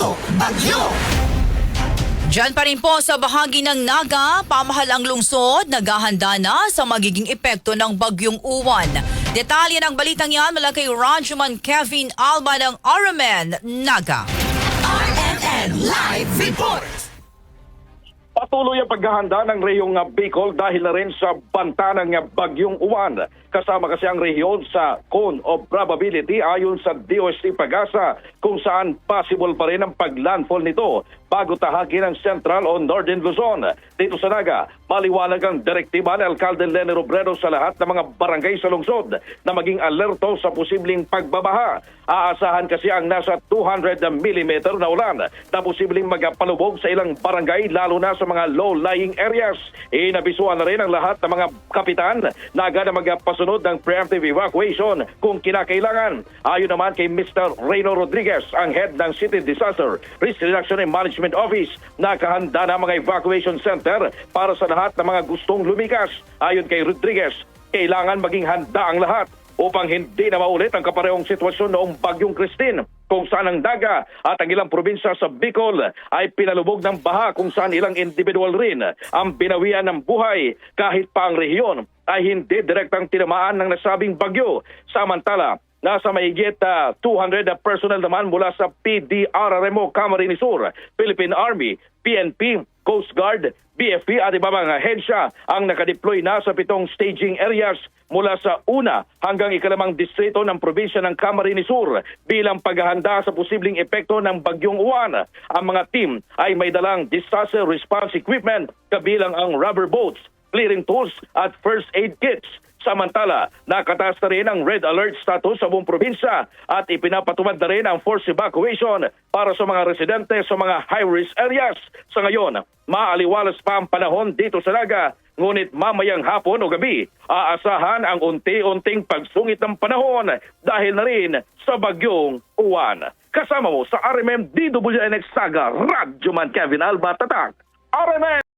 Tutok Bagyo! Diyan pa rin po sa bahagi ng Naga, pamahalang lungsod, naghahanda na sa magiging epekto ng bagyong uwan. Detalye ng balitang yan mula kay Rajuman Kevin Alba ng RMN Naga. RMN Live Report! Patuloy ang paghahanda ng rehiyong uh, Bicol dahil na rin sa banta ng uh, bagyong uwan. Kasama kasi ang rehiyon sa cone of probability ayon sa DOST Pagasa kung saan possible pa rin ang paglandfall nito bago tahakin ang Central o Northern Luzon. Dito sa Naga, maliwanag ang direktiba ni Alcalde Lenny Robredo sa lahat ng mga barangay sa lungsod na maging alerto sa posibleng pagbabaha. Aasahan kasi ang nasa 200 mm na ulan na posibleng magpalubog sa ilang barangay lalo na sa mga low-lying areas. Inabisuan na rin ang lahat ng mga kapitan na agad na magpasunod ng preemptive evacuation kung kinakailangan. Ayon naman kay Mr. Reyno Rodriguez, ang head ng City Disaster Risk Reduction and Management Office, nakahanda na mga evacuation center para sa lahat ng mga gustong lumikas. Ayon kay Rodriguez, kailangan maging handa ang lahat upang hindi na maulit ang kaparehong sitwasyon noong Bagyong Christine kung saan ang daga at ang ilang probinsya sa Bicol ay pinalubog ng baha kung saan ilang individual rin ang binawian ng buhay kahit pa ang rehiyon ay hindi direktang tinamaan ng nasabing bagyo. Samantala, nasa mahigit ah, 200 na personnel naman mula sa PDRRMO Camarines Sur, Philippine Army, PNP, Coast Guard, BFP at iba mga ahensya ang nakadeploy na sa pitong staging areas mula sa una hanggang ikalamang distrito ng probinsya ng Camarines Sur bilang paghahanda sa posibleng epekto ng bagyong uwan. Ang mga team ay may dalang disaster response equipment kabilang ang rubber boats, clearing tools at first aid kits. Samantala, nakataas na rin ang red alert status sa buong probinsya at ipinapatupad na rin ang forced evacuation para sa mga residente sa mga high-risk areas. Sa ngayon, maaliwalas pa ang panahon dito sa Naga, ngunit mamayang hapon o gabi, aasahan ang unti-unting pagsungit ng panahon dahil na rin sa bagyong uwan. Kasama mo sa RMM DWNX Saga, Radyo Man Kevin Alba Tatak, RMM!